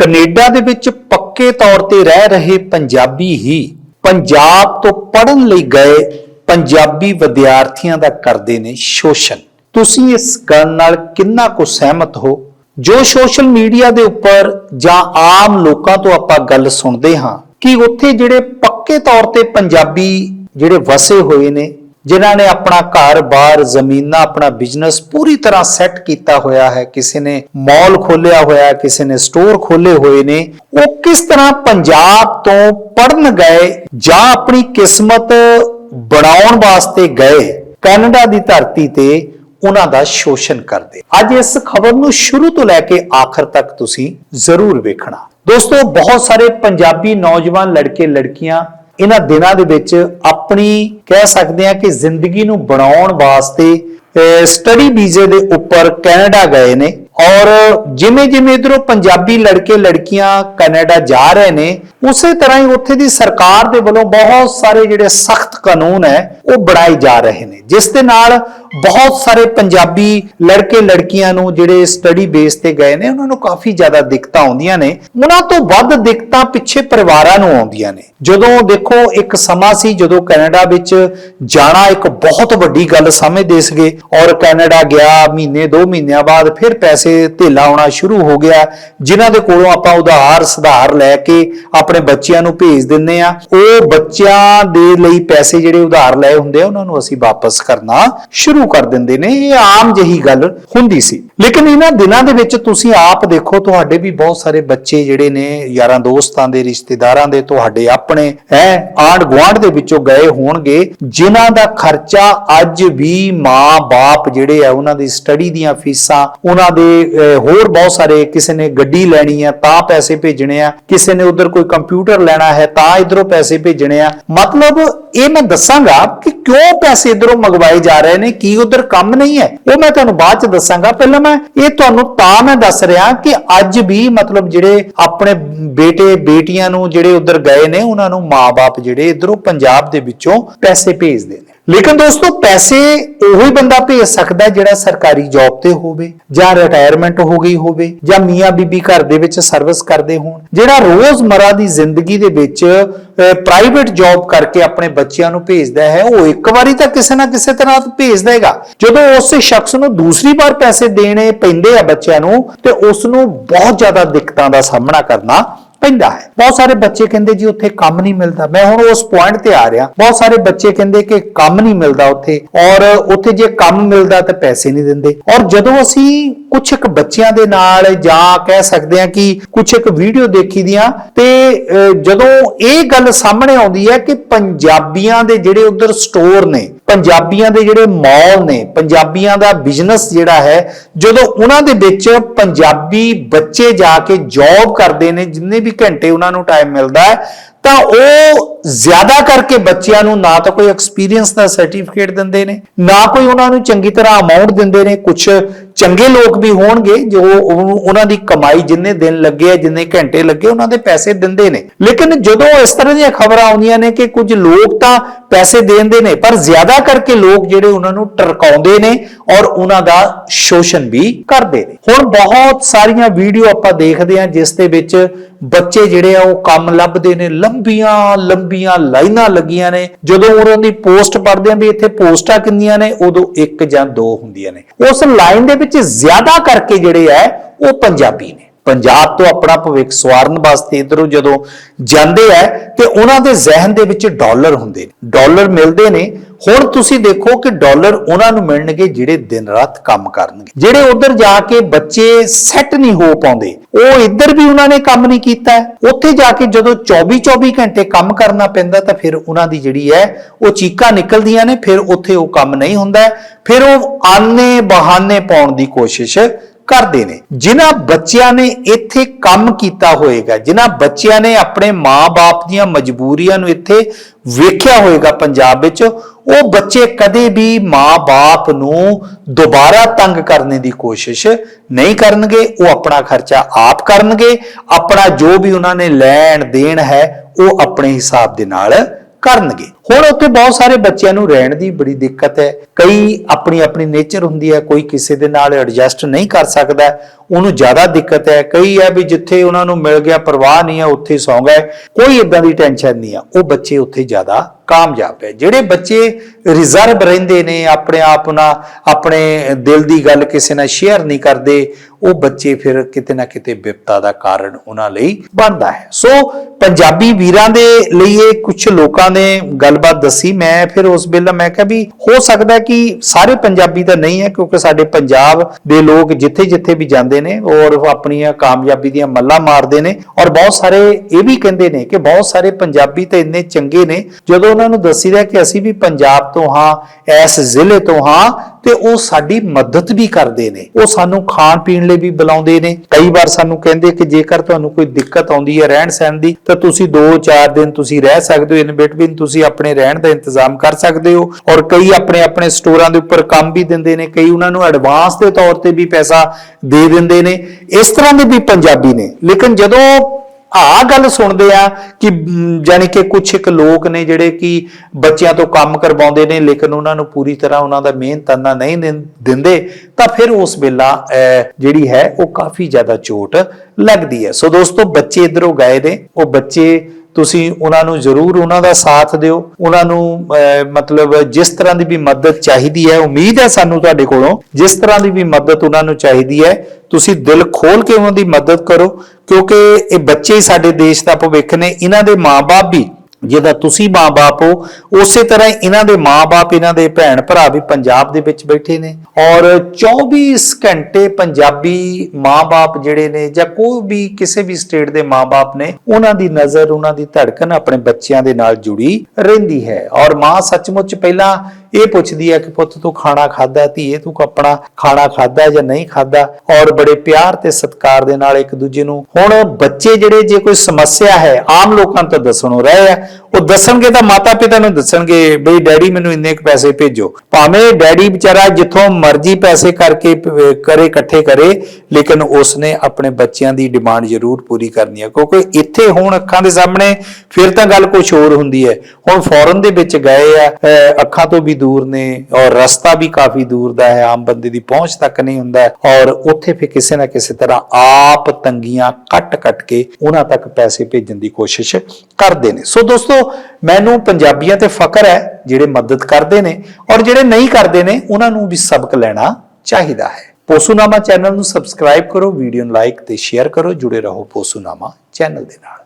Canada ਦੇ ਵਿੱਚ ਪੱਕੇ ਤੌਰ ਤੇ ਰਹਿ ਰਹੇ ਪੰਜਾਬੀ ਹੀ ਪੰਜਾਬ ਤੋਂ ਪੜ੍ਹਨ ਲਈ ਗਏ ਪੰਜਾਬੀ ਵਿਦਿਆਰਥੀਆਂ ਦਾ ਕਰਦੇ ਨੇ ਸ਼ੋਸ਼ਣ। ਤੁਸੀਂ ਇਸ ਗੱਲ ਨਾਲ ਕਿੰਨਾ ਕੁ ਸਹਿਮਤ ਹੋ? ਜੋ ਸੋਸ਼ਲ ਮੀਡੀਆ ਦੇ ਉੱਪਰ ਜਾਂ ਆਮ ਲੋਕਾਂ ਤੋਂ ਆਪਾਂ ਗੱਲ ਸੁਣਦੇ ਹਾਂ, ਕਿ ਉੱਥੇ ਜਿਹੜੇ ਪੱਕੇ ਤੌਰ ਤੇ ਪੰਜਾਬੀ ਜਿਹੜੇ ਵਸੇ ਹੋਏ ਨੇ ਜਿਨ੍ਹਾਂ ਨੇ ਆਪਣਾ ਘਰ-ਬਾਰ ਜ਼ਮੀਨਾਂ, ਆਪਣਾ ਬਿਜ਼ਨਸ ਪੂਰੀ ਤਰ੍ਹਾਂ ਸੈੱਟ ਕੀਤਾ ਹੋਇਆ ਹੈ। ਕਿਸੇ ਨੇ ਮਾਲ ਖੋਲਿਆ ਹੋਇਆ, ਕਿਸੇ ਨੇ ਸਟੋਰ ਖੋਲੇ ਹੋਏ ਨੇ। ਉਹ ਕਿਸ ਤਰ੍ਹਾਂ ਪੰਜਾਬ ਤੋਂ ਪੜਨ ਗਏ ਜਾਂ ਆਪਣੀ ਕਿਸਮਤ ਬਣਾਉਣ ਵਾਸਤੇ ਗਏ, ਕੈਨੇਡਾ ਦੀ ਧਰਤੀ ਤੇ ਉਹਨਾਂ ਦਾ ਸ਼ੋਸ਼ਣ ਕਰਦੇ। ਅੱਜ ਇਸ ਖਬਰ ਨੂੰ ਸ਼ੁਰੂ ਤੋਂ ਲੈ ਕੇ ਆਖਰ ਤੱਕ ਤੁਸੀਂ ਜ਼ਰੂਰ ਵੇਖਣਾ। ਦੋਸਤੋ, ਬਹੁਤ ਸਾਰੇ ਪੰਜਾਬੀ ਨੌਜਵਾਨ ਲੜਕੇ ਲੜਕੀਆਂ ਇਹਨਾਂ ਦਿਨਾਂ ਦੇ ਵਿੱਚ ਆਪਣੀ ਕਹਿ ਸਕਦੇ ਆ ਕਿ ਜ਼ਿੰਦਗੀ ਨੂੰ ਬਣਾਉਣ ਵਾਸਤੇ ਸਟੱਡੀ ਵੀਜ਼ੇ ਦੇ ਉੱਪਰ ਕੈਨੇਡਾ ਗਏ ਨੇ ਔਰ ਜਿਵੇਂ ਜਿਵੇਂ ਇਧਰੋਂ ਪੰਜਾਬੀ ਲੜਕੇ ਲੜਕੀਆਂ ਕੈਨੇਡਾ ਜਾ ਰਹੇ ਨੇ ਉਸੇ ਤਰ੍ਹਾਂ ਹੀ ਉੱਥੇ ਦੀ ਸਰਕਾਰ ਦੇ ਵੱਲੋਂ ਬਹੁਤ ਸਾਰੇ ਜਿਹੜੇ ਸਖਤ ਕਾਨੂੰਨ ਹੈ, ਉਹ ਬਣਾਏ ਜਾ ਰਹੇ ਨੇ। ਜਿਸ ਦੇ ਨਾਲ ਬਹੁਤ ਸਾਰੇ ਪੰਜਾਬੀ ਲੜਕੇ ਲੜਕੀਆਂ ਨੂੰ ਜਿਹੜੇ ਸਟੱਡੀ ਬੇਸ ਤੇ ਗਏ ਨੇ, ਉਹਨਾਂ ਨੂੰ ਕਾਫੀ ਜ਼ਿਆਦਾ ਦਿੱਕਤਾਂ ਆਉਂਦੀਆਂ ਨੇ। ਉਹਨਾਂ ਤੋਂ ਵੱਧ ਦਿੱਕਤਾਂ ਪਿੱਛੇ ਪਰਿਵਾਰਾਂ ਨੂੰ ਆਉਂਦੀਆਂ ਨੇ। ਜਦੋਂ ਦੇਖੋ, ਇੱਕ ਸਮਾਂ ਸੀ ਜਦੋਂ ਕੈਨੇਡਾ ਵਿੱਚ ਜਾਣਾ ਇੱਕ ਬਹੁਤ ਵੱਡੀ ਗੱਲ ਸਮਝਦੇ ਸੀਗੇ ਔਰ ਕੈਨੇਡਾ ਗਿਆ ਮਹੀਨੇ 2 ਮਹੀਨਿਆਂ ਬਾਅਦ ਫਿਰ ਪੈਸੇ ਧੇਲਾ ਆਉਣਾ ਸ਼ੁਰੂ ਹੋ ਗਿਆ, ਜਿਨ੍ਹਾਂ ਦੇ ਕੋਲੋਂ ਆਪਾਂ ਉਧਾਰ ਸੁਧਾਰ ਲੈ ਕੇ ਆਪਣੇ ਬੱਚਿਆਂ ਨੂੰ ਭੇਜ ਦਿੰਨੇ ਆ ਉਹ ਬੱਚਿਆਂ ਦੇ ਲਈ ਪੈਸੇ ਜਿਹੜੇ ਉਧਾਰ ਲਏ ਹੁੰਦੇ ਆ, ਉਹਨਾਂ ਨੂੰ ਅਸੀਂ ਵਾਪਸ ਕਰਨਾ ਸ਼ੁਰੂ ਕਰ ਦਿੰਦੇ ਨੇ। ਇਹ ਆਮ ਜਹੀ ਗੱਲ ਹੁੰਦੀ ਸੀ। ਲੇਕਿਨ ਇਹਨਾਂ ਦਿਨਾਂ ਦੇ ਵਿੱਚ ਤੁਸੀਂ ਆਪ ਦੇਖੋ, ਤੁਹਾਡੇ ਵੀ ਬਹੁਤ ਸਾਰੇ ਬੱਚੇ ਜਿਹੜੇ ਨੇ, ਯਾਰਾਂ ਦੋਸਤਾਂ ਦੇ, ਰਿਸ਼ਤੇਦਾਰਾਂ ਦੇ, ਤੁਹਾਡੇ ਆਪਣੇ, ਹੈ ਆਂਡ ਗੁਆਂਢ ਦੇ ਵਿੱਚੋਂ ਗਏ ਹੋਣਗੇ, ਜਿਨ੍ਹਾਂ ਦਾ ਖਰਚਾ ਅੱਜ ਵੀ ਮਾਂ-ਬਾਪ ਜਿਹੜੇ ਆ, ਉਹਨਾਂ ਦੀ ਸਟੱਡੀ ਦੀਆਂ ਫੀਸਾਂ, ਉਹਨਾਂ ਦੇ ਹੋਰ ਬਹੁਤ ਸਾਰੇ, ਕਿਸੇ ਨੇ ਗੱਡੀ ਲੈਣੀ ਆ, ਤਾਂ ਪੈਸੇ ਭੇਜਣੇ ਆ, ਕਿਸੇ ਨੇ ਉਧਰ ਕੋਈ ਕੰਪਿਊਟਰ ਲੈਣਾ ਹੈ, ਤਾਂ ਇਧਰੋਂ ਪੈਸੇ ਭੇਜਣੇ ਆ। ਮਤਲਬ ਇਹ ਮੈਂ ਦੱਸਾਂਗਾ ਕਿ ਕਿਉਂ ਪੈਸੇ ਇਧਰੋਂ ਮੰਗਵਾਏ ਜਾ ਰਹੇ ਨੇ, ਕੀ ਉਧਰ ਕੰਮ ਨਹੀਂ ਹੈ। ਉਹ ਮੈਂ ਤੁਹਾਨੂੰ ਬਾਅਦ ਚ ਦੱਸਾਂਗਾ। ਪਹਿਲਾਂ ਮੈਂ ਇਹ ਤੁਹਾਨੂੰ ਤਾਂ ਮੈਂ ਦੱਸ ਰਿਹਾ ਕਿ ਅੱਜ ਵੀ ਮਤਲਬ ਜਿਹੜੇ ਆਪਣੇ ਬੇਟੇ, ਬੇਟੀਆਂ ਨੂੰ ਜਿਹੜੇ ਉਧਰ ਗਏ ਨੇ, ਉਹਨਾਂ ਨੂੰ ਮਾਪੇ ਜਿਹੜੇ ਇਧਰੋਂ ਪੰਜਾਬ ਦੇ ਵਿੱਚੋਂ ਪੈਸੇ ਭੇਜਦੇ ਨੇ। ਲੇਕਿਨ ਦੋਸਤੋ, ਪੈਸੇ ਉਹੀ ਬੰਦਾ ਭੇਜ ਸਕਦਾ ਜਿਹੜਾ ਸਰਕਾਰੀ ਜੌਬ ਤੇ ਹੋਵੇ, ਜਾਂ ਰਿਟਾਇਰਮੈਂਟ ਹੋ ਗਈ ਹੋਵੇ, ਜਾਂ ਮੀਆਂ ਬੀਬੀ ਘਰ ਦੇ ਵਿੱਚ ਸਰਵਿਸ ਕਰਦੇ ਹੋਣ, ਜਿਹੜਾ ਰੋਜ਼ਮਰਾ ਦੀ ਜ਼ਿੰਦਗੀ ਦੇ ਵਿੱਚ ਪ੍ਰਾਈਵੇਟ ਜੌਬ ਕਰਕੇ ਆਪਣੇ ਬੱਚਿਆਂ ਨੂੰ ਭੇਜਦਾ ਹੈ, ਉਹ ਇੱਕ ਵਾਰੀ ਤਾਂ ਕਿਸੇ ਨਾ ਕਿਸੇ ਤਰ੍ਹਾਂ ਭੇਜਦਾ ਹੈਗਾ। ਜਦੋਂ ਉਸ ਸ਼ਖਸ ਨੂੰ ਦੂਸਰੀ ਵਾਰ ਪੈਸੇ ਦੇਣੇ ਪੈਂਦੇ ਆ ਬੱਚਿਆਂ ਨੂੰ, ਤੇ ਉਸ ਨੂੰ ਬਹੁਤ ਜ਼ਿਆਦਾ ਦਿੱਕਤਾਂ ਦਾ ਸਾਹਮਣਾ ਕਰਨਾ ਪੈਂਦਾ ਹੈ। ਬਹੁਤ ਸਾਰੇ ਬੱਚੇ ਕਹਿੰਦੇ ਜੀ ਉੱਥੇ ਕੰਮ ਨਹੀਂ ਮਿਲਦਾ। ਮੈਂ ਹੁਣ ਉਸ ਪੁਆਇੰਟ ਤੇ ਆ ਰਿਹਾ। ਬਹੁਤ ਸਾਰੇ ਬੱਚੇ ਕਹਿੰਦੇ ਕਿ ਕੰਮ ਨਹੀਂ ਮਿਲਦਾ ਉੱਥੇ। ਔਰ ਉੱਥੇ ਜੇ ਕੰਮ ਮਿਲਦਾ ਤਾਂ ਪੈਸੇ ਨਹੀਂ ਦਿੰਦੇ। ਔਰ ਜਦੋਂ ਅਸੀਂ ਕੁਝ ਇੱਕ ਬੱਚਿਆਂ ਦੇ ਨਾਲ ਜਾਂ ਕਹਿ ਸਕਦੇ ਹਾਂ ਕਿ ਕੁਝ ਇੱਕ ਵੀਡੀਓ ਦੇਖੀ ਦੀਆਂ ਤੇ ਜਦੋਂ ਇਹ ਗੱਲ ਸਾਹਮਣੇ ਆਉਂਦੀ ਹੈ ਕਿ ਪੰਜਾਬੀਆਂ ਦੇ ਜਿਹੜੇ ਉਧਰ ਸਟੋਰ ਨੇ, ਪੰਜਾਬੀਆਂ ਦੇ ਜਿਹੜੇ ਮਾਲ ਨੇ, ਪੰਜਾਬੀਆਂ ਦਾ ਬਿਜ਼ਨਸ ਜਿਹੜਾ ਹੈ, ਜਦੋਂ ਉਹਨਾਂ ਦੇ ਵਿੱਚ ਪੰਜਾਬੀ ਬੱਚੇ ਜਾ ਕੇ ਜੌਬ ਕਰਦੇ ਨੇ, ਜਿੰਨੇ ਵੀ ਘੰਟੇ ਉਹਨਾਂ ਨੂੰ ਟਾਈਮ ਮਿਲਦਾ ਹੈ ਤਾਂ ਉਹ ਜ਼ਿਆਦਾ ਕਰਕੇ ਬੱਚਿਆਂ ਨੂੰ ਨਾ ਤਾਂ ਕੋਈ ਐਕਸਪੀਰੀਅੰਸ ਦਾ ਸਰਟੀਫਿਕੇਟ ਦਿੰਦੇ ਨੇ, ਨਾ ਕੋਈ ਉਹਨਾਂ ਨੂੰ ਚੰਗੀ ਤਰ੍ਹਾਂ ਅਮਾਉਂਟ ਦਿੰਦੇ ਨੇ ਕੁਝ ਚੰਗੇ ਲੋਕ ਵੀ ਹੋਣਗੇ, ਜੋ ਉਹਨਾਂ ਦੀ ਕਮਾਈ ਜਿੰਨੇ ਦਿਨ ਲੱਗੇ ਆ, ਜਿੰਨੇ ਘੰਟੇ ਲੱਗੇ, ਉਹਨਾਂ ਦੇ ਪੈਸੇ ਦਿੰਦੇ ਨੇ। ਲੇਕਿਨ ਜਦੋਂ ਇਸ ਤਰ੍ਹਾਂ ਦੀਆਂ ਖਬਰਾਂ ਆਉਂਦੀਆਂ ਨੇ ਕਿ ਕੁਝ ਲੋਕ ਤਾਂ ਪੈਸੇ ਦੇਂਦੇ ਨੇ, ਪਰ ਜ਼ਿਆਦਾ ਕਰਕੇ ਲੋਕ ਜਿਹੜੇ ਉਹਨਾਂ ਨੂੰ ਟਰਕਾਉਂਦੇ ਨੇ ਔਰ ਉਹਨਾਂ ਦਾ ਸ਼ੋਸ਼ਣ ਵੀ ਕਰਦੇ ਨੇ। ਹੁਣ ਬਹੁਤ ਸਾਰੀਆਂ ਵੀਡੀਓ ਆਪਾਂ ਦੇਖਦੇ ਹਾਂ, ਜਿਸ ਦੇ ਵਿੱਚ ਬੱਚੇ ਜਿਹੜੇ ਆ ਉਹ ਕੰਮ ਲੱਭਦੇ ਨੇ, ਲੰਬੀਆਂ ਲੰਬੀਆਂ ਲਾਈਨਾਂ ਲੱਗੀਆਂ ਨੇ। ਜਦੋਂ ਉਹਨਾਂ ਦੀ ਪੋਸਟ ਪੜ੍ਹਦੇ ਆ ਵੀ ਇੱਥੇ ਪੋਸਟਾਂ ਕਿੰਨੀਆਂ ਨੇ, ਉਦੋਂ ਇੱਕ ਜਾਂ ਦੋ ਹੁੰਦੀਆਂ ਨੇ। ਉਸ ਲਾਈਨ ਦੇ ਵਿੱਚ ਜ਼ਿਆਦਾ ਕਰਕੇ ਜਿਹੜੇ ਆ, ਉਹ ਪੰਜਾਬੀ ਨੇ। ਪੰਜਾਬ ਤੋਂ ਆਪਣਾ ਭਵਿੱਖ ਸਵਾਰਨ ਵਾਸਤੇ ਇਧਰੋਂ ਜਦੋਂ ਜਾਂਦੇ ਆ, ਤੇ ਉਹਨਾਂ ਦੇ ਜ਼ਿਹਨ ਦੇ ਵਿੱਚ ਡਾਲਰ ਹੁੰਦੇ ਨੇ। ਡਾਲਰ ਮਿਲਦੇ ਨੇ ਹੁਣ ਤੁਸੀਂ ਦੇਖੋ ਕਿ ਡਾਲਰ ਉਹਨਾਂ ਨੂੰ ਮਿਲਣਗੇ ਜਿਹੜੇ ਦਿਨ ਰਾਤ ਕੰਮ ਕਰਨਗੇ। ਜਿਹੜੇ ਉਧਰ ਜਾ ਕੇ ਬੱਚੇ ਸੈੱਟ ਨਹੀਂ ਹੋ ਪਾਉਂਦੇ, ਉਹ ਇੱਧਰ ਵੀ ਉਹਨਾਂ ਨੇ ਕੰਮ ਨਹੀਂ ਕੀਤਾ ਉੱਥੇ ਜਾ ਕੇ ਜਦੋਂ 24 24 ਘੰਟੇ ਕੰਮ ਕਰਨਾ ਪੈਂਦਾ ਤਾਂ ਫਿਰ ਉਹਨਾਂ ਦੀ ਜਿਹੜੀ ਹੈ, ਉਹ ਚੀਕਾਂ ਨਿਕਲਦੀਆਂ ਨੇ, ਫਿਰ ਉੱਥੇ ਉਹ ਕੰਮ ਨਹੀਂ ਹੁੰਦਾ ਫਿਰ ਉਹ ਆਨੇ ਬਹਾਨੇ ਪਾਉਣ ਦੀ ਕੋਸ਼ਿਸ਼ ਕਰਦੇ ਨੇ। ਜਿਨ੍ਹਾਂ ਬੱਚਿਆਂ ਨੇ ਇੱਥੇ ਕੰਮ ਕੀਤਾ ਹੋਏਗਾ, ਜਿਨ੍ਹਾਂ ਬੱਚਿਆਂ ਨੇ ਆਪਣੇ ਮਾਪੇ ਦੀਆਂ ਮਜਬੂਰੀਆਂ ਨੂੰ ਇੱਥੇ ਵੇਖਿਆ ਹੋਏਗਾ ਪੰਜਾਬ ਵਿੱਚ ਉਹ ਬੱਚੇ ਕਦੇ ਵੀ ਮਾਪੇ ਨੂੰ ਦੁਬਾਰਾ ਤੰਗ ਕਰਨ ਦੀ ਕੋਸ਼ਿਸ਼ ਨਹੀਂ ਕਰਨਗੇ, ਉਹ ਆਪਣਾ ਖਰਚਾ ਆਪ ਕਰਨਗੇ, ਆਪਣਾ ਜੋ ਵੀ ਉਹਨਾਂ ਨੇ ਲੈਣ ਦੇਣ ਹੈ, ਉਹ ਆਪਣੇ ਹਿਸਾਬ ਦੇ ਨਾਲ ਕਰਨਗੇ। ਹੁਣ ਉੱਥੇ ਬਹੁਤ ਸਾਰੇ ਬੱਚਿਆਂ ਨੂੰ ਰਹਿਣ ਦੀ ਬੜੀ ਦਿੱਕਤ ਹੈ। ਕਈ ਆਪਣੀ ਆਪਣੀ ਨੇਚਰ ਹੁੰਦੀ ਹੈ, ਕੋਈ ਕਿਸੇ ਦੇ ਨਾਲ ਐਡਜਸਟ ਨਹੀਂ ਕਰ ਸਕਦਾ, ਉਹਨੂੰ ਜ਼ਿਆਦਾ ਦਿੱਕਤ ਹੈ। ਕਈ ਹੈ ਵੀ ਜਿੱਥੇ ਉਹਨਾਂ ਨੂੰ ਮਿਲ ਗਿਆ, ਪਰਵਾਹ ਨਹੀਂ ਹੈ, ਉੱਥੇ ਸੌਂ ਗਏ ਕੋਈ ਇਦਾਂ ਦੀ ਟੈਨਸ਼ਨ ਨਹੀਂ ਆ। ਉਹ ਬੱਚੇ ਉੱਥੇ ਜ਼ਿਆਦਾ ਕਾਮਯਾਬ ਹੈ। ਜਿਹੜੇ ਬੱਚੇ ਰਿਜ਼ਰਵ ਰਹਿੰਦੇ ਨੇ, ਆਪਣੇ ਆਪ ਨਾਲ ਆਪਣੇ ਦਿਲ ਦੀ ਗੱਲ ਕਿਸੇ ਨਾਲ ਸ਼ੇਅਰ ਨਹੀਂ ਕਰਦੇ, ਉਹ ਬੱਚੇ ਫਿਰ ਕਿਤੇ ਨਾ ਕਿਤੇ ਵਿਪਤਾ ਦਾ ਕਾਰਨ ਉਹਨਾਂ ਲਈ ਬਣਦਾ ਹੈ। ਸੋ ਪੰਜਾਬੀ ਵੀਰਾਂ ਦੇ ਲਈ ਇਹ ਕੁਝ ਲੋਕਾਂ ਨੇ ਗੱਲਬਾਤ ਦੱਸੀ, ਮੈਂ ਫਿਰ ਉਸ ਵੇਲੇ ਮੈਂ ਕਿਹਾ ਵੀ ਹੋ ਸਕਦਾ ਕਿ ਸਾਰੇ ਪੰਜਾਬੀ ਤਾਂ ਨਹੀਂ ਹੈ, ਕਿਉਂਕਿ ਸਾਡੇ ਪੰਜਾਬ ਦੇ ਲੋਕ ਜਿੱਥੇ ਜਿੱਥੇ ਵੀ ਜਾਂਦੇ ਨੇ ਔਰ ਆਪਣੀਆਂ ਕਾਮਯਾਬੀ ਦੀਆਂ ਮੱਲਾਂ ਮਾਰਦੇ ਨੇ ਔਰ ਬਹੁਤ ਸਾਰੇ ਇਹ ਵੀ ਕਹਿੰਦੇ ਨੇ ਕਿ ਬਹੁਤ ਸਾਰੇ ਪੰਜਾਬੀ ਤਾਂ ਇੰਨੇ ਚੰਗੇ ਨੇ, ਜਦੋਂ ਉਹਨਾਂ ਨੂੰ ਦੱਸੀਦਾ ਕਿ ਅਸੀਂ ਵੀ ਪੰਜਾਬ ਤੋਂ ਹਾਂ, ਇਸ ਜ਼ਿਲ੍ਹੇ ਤੋਂ ਹਾਂ ਤੇ ਉਹ ਸਾਡੀ ਮਦਦ ਵੀ ਕਰਦੇ ਨੇ। ਉਹ ਸਾਨੂੰ ਖਾਣ ਪੀਣ ਲਈ ਵੀ ਬੁਲਾਉਂਦੇ ਨੇ। ਕਈ ਵਾਰ ਸਾਨੂੰ ਕਹਿੰਦੇ ਕਿ ਜੇਕਰ ਤੁਹਾਨੂੰ ਕੋਈ ਦਿੱਕਤ ਆਉਂਦੀ ਹੈ ਰਹਿਣ ਸਹਿਣ ਦੀ, ਤਾਂ ਤੁਸੀਂ 2-4 ਦਿਨ ਤੁਸੀਂ ਰਹਿ ਸਕਦੇ ਹੋ। ਇਨ ਬਿਟਵੀਨ ਤੁਸੀਂ ਆਪਣੇ ਰਹਿਣ ਦਾ ਇੰਤਜ਼ਾਮ ਕਰ ਸਕਦੇ ਹੋ। ਔਰ ਕਈ ਆਪਣੇ ਆਪਣੇ ਸਟੋਰਾਂ ਦੇ ਉੱਪਰ ਕੰਮ ਵੀ ਦਿੰਦੇ ਨੇ। ਕਈ ਉਹਨਾਂ ਨੂੰ ਐਡਵਾਂਸ ਦੇ ਤੌਰ ਤੇ ਵੀ ਪੈਸਾ ਦੇ ਦਿੰਦੇ ਨੇ। ਇਸ ਤਰ੍ਹਾਂ ਦੇ ਵੀ ਪੰਜਾਬੀ ਨੇ। ਲੇਕਿਨ ਜਦੋਂ ਆ ਗੱਲ ਸੁਣਦੇ ਆ ਕਿ ਮ, ਜਾਣੀ ਕਿ ਕੁਝ ਇੱਕ ਲੋਕ ਨੇ ਜਿਹੜੇ ਕਿ ਬੱਚਿਆਂ ਤੋਂ ਕੰਮ ਕਰਵਾਉਂਦੇ ਨੇ ਲੇਕਿਨ ਉਹਨਾਂ ਨੂੰ ਪੂਰੀ ਤਰ੍ਹਾਂ ਉਹਨਾਂ ਦਾ ਮਿਹਨਤਾਨਾ ਨਹੀਂ ਦਿੰਦੇ ਤਾਂ ਫਿਰ ਉਸ ਵੇਲਾ ਅਹ, ਜਿਹੜੀ ਹੈ ਉਹ ਕਾਫੀ ਜ਼ਿਆਦਾ ਚੋਟ ਲੱਗਦੀ ਹੈ। ਸੋ ਦੋਸਤੋ ਬੱਚੇ ਇਧਰੋਂ ਗਏ ਨੇ ਉਹ ਬੱਚੇ ਤੁਸੀਂ ਉਹਨਾਂ ਨੂੰ ਜ਼ਰੂਰ ਉਹਨਾਂ ਦਾ ਸਾਥ ਦਿਓ। ਉਹਨਾਂ ਨੂੰ ਮਤਲਬ ਜਿਸ ਤਰ੍ਹਾਂ ਦੀ ਵੀ ਮਦਦ ਚਾਹੀਦੀ ਹੈ, ਉਮੀਦ ਹੈ ਸਾਨੂੰ ਤੁਹਾਡੇ ਕੋਲੋਂ, ਜਿਸ ਤਰ੍ਹਾਂ ਦੀ ਵੀ ਮਦਦ ਉਹਨਾਂ ਨੂੰ ਚਾਹੀਦੀ ਹੈ, ਤੁਸੀਂ ਦਿਲ ਖੋਲ ਕੇ ਉਹਨਾਂ ਦੀ ਮਦਦ ਕਰੋ, ਕਿਉਂਕਿ ਇਹ ਬੱਚੇ ਹੀ ਸਾਡੇ ਦੇਸ਼ ਦਾ ਭਵਿੱਖ ਨੇ, ਇਹਨਾਂ ਦੇ ਮਾਪੇ ਵੀ, ਜਿਹਦਾ ਤੁਸੀਂ ਮਾਂ-ਬਾਪ ਹੋ, ਉਸੇ ਤਰ੍ਹਾਂ ਇਹਨਾਂ ਦੇ ਮਾਂ-ਬਾਪ, ਇਹਨਾਂ ਦੇ ਭੈਣ ਭਰਾ ਵੀ ਪੰਜਾਬ ਦੇ ਵਿੱਚ ਬੈਠੇ ਨੇ। ਔਰ 24 ਘੰਟੇ ਪੰਜਾਬੀ ਮਾਂ-ਬਾਪ ਜਿਹੜੇ ਨੇ ਜਾਂ ਕੋਈ ਵੀ ਕਿਸੇ ਵੀ ਸਟੇਟ ਦੇ ਮਾਂ-ਬਾਪ ਨੇ, ਉਹਨਾਂ ਦੀ ਨਜ਼ਰ, ਉਹਨਾਂ ਦੀ ਧੜਕਨ ਆਪਣੇ ਬੱਚਿਆਂ ਦੇ ਨਾਲ ਜੁੜੀ ਰਹਿੰਦੀ ਹੈ। ਔਰ ਮਾਂ ਸੱਚਮੁੱਚ ਪਹਿਲਾਂ ਇਹ ਪੁੱਛਦੀ ਹੈ ਕਿ ਪੁੱਤ, ਤੂੰ ਖਾਣਾ ਖਾਦਾ ਧੀਏ, ਤੂੰ ਆਪਣਾ ਖਾਣਾ ਖਾਦਾ ਜਾਂ ਨਹੀਂ ਖਾਦਾ ਔਰ ਬੜੇ ਪਿਆਰ ਤੇ ਸਤਿਕਾਰ ਦੇ ਨਾਲ ਇੱਕ ਦੂਜੇ ਨੂੰ, ਹੁਣ ਬੱਚੇ ਜਿਹੜੇ, ਜੇ ਕੋਈ ਸਮੱਸਿਆ ਹੈ, ਆਮ ਲੋਕਾਂ ਤੋਂ ਦੱਸਣੋਂ ਰਹੇ ਆ। ਉਹ ਦੱਸਣਗੇ ਤਾਂ ਮਾਤਾ ਪਿਤਾ ਨੂੰ ਦੱਸਣਗੇ ਬਈ ਡੈਡੀ ਮੈਨੂੰ ਇੰਨੇ ਕੁ ਪੈਸੇ ਭੇਜੋ। ਭਾਵੇਂ ਡੈਡੀ ਵਿਚਾਰਾ ਜਿੱਥੋਂ ਮਰਜ਼ੀ ਪੈਸੇ ਕਰਕੇ ਕਰੇ, ਇਕੱਠੇ ਕਰੇ, ਲੇਕਿਨ ਉਸਨੇ ਆਪਣੇ ਬੱਚਿਆਂ ਦੀ ਡਿਮਾਂਡ ਜ਼ਰੂਰ ਪੂਰੀ ਕਰਨੀ ਹੈ, ਕਿਉਂਕਿ ਇੱਥੇ ਹੁਣ ਅੱਖਾਂ ਦੇ ਸਾਹਮਣੇ ਫਿਰ ਤਾਂ ਗੱਲ ਕੁਝ ਹੋਰ ਹੁੰਦੀ ਹੈ। ਹੁਣ ਫੋਰਨ ਦੇ ਵਿੱਚ ਗਏ ਆ ਅੱਖਾਂ ਤੋਂ ਵੀ ਦੂਰ ਨੇ ਔਰ ਰਸਤਾ ਵੀ ਕਾਫੀ ਦੂਰ ਦਾ ਹੈ, ਆਮ ਬੰਦੇ ਦੀ ਪਹੁੰਚ ਤੱਕ ਨਹੀਂ ਹੁੰਦਾ ਔਰ ਉੱਥੇ ਫਿਰ ਕਿਸੇ ਨਾ ਕਿਸੇ ਤਰ੍ਹਾਂ ਆਪ ਤੰਗੀਆਂ ਕੱਟ ਕੱਟ ਕੇ ਉਹਨਾਂ ਤੱਕ ਪੈਸੇ ਭੇਜਣ ਦੀ ਕੋਸ਼ਿਸ਼ ਕਰਦੇ ਨੇ। ਸੋ ਦੋਸਤੋ ਮੈਨੂੰ ਪੰਜਾਬੀਆਂ ਤੇ ਫਕਰ ਹੈ ਜਿਹੜੇ ਮਦਦ ਕਰਦੇ ਨੇ ਔਰ ਜਿਹੜੇ ਨਹੀਂ ਕਰਦੇ ਨੇ, ਉਹਨਾਂ ਨੂੰ ਵੀ ਸਬਕ ਲੈਣਾ ਚਾਹੀਦਾ ਹੈ। ਪੋਸੂਨਾਮਾ ਚੈਨਲ ਨੂੰ ਸਬਸਕ੍ਰਾਈਬ ਕਰੋ ਵੀਡੀਓ ਨੂੰ ਲਾਈਕ ਤੇ ਸ਼ੇਅਰ ਕਰੋ, ਜੁੜੇ ਰਹੋ ਪੋਸੂਨਾਮਾ ਚੈਨਲ ਦੇ ਨਾਲ।